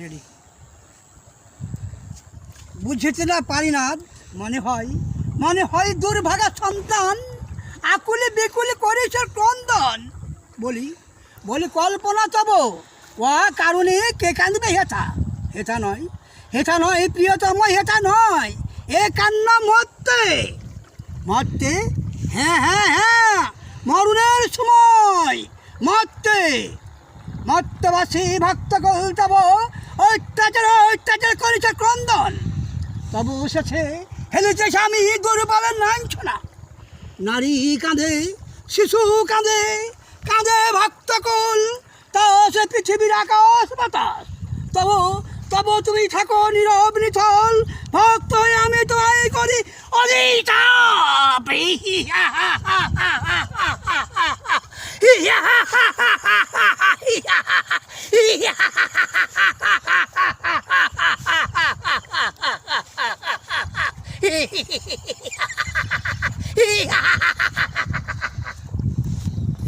Ready বুঝতে না পারি না মনে হয় মনে হয় দুর্ভাগা সন্তান আকুলে বেকুলে করেছে ক্রন্দন। বলি বলি কল্পনা তব, ও কারণে কে কাঁদবে হেথা? হেথা নয় হেথা নয়, প্রিয়তম হেথা নয়, এ কান্না মরতে। মরতে? হ্যাঁ হ্যাঁ হ্যাঁ মরুনের সময়, মরতে। মত্তবাসী ভক্ত তব অত্যাচার অত্যাচার করেছে ক্রন্দন তবু এসেছে হেলেছে স্বামী দুর্বলের লাঞ্ছনা নারী কাঁদে শিশু কাঁদে কাঁদে ভক্তকুল তা সে পৃথিবীর আকাশ বাতাস তবু তবু তুমি থাকো নীরব নিথল ভক্ত হয়ে আমি তোমায় করি অধিতাপ Hehehehe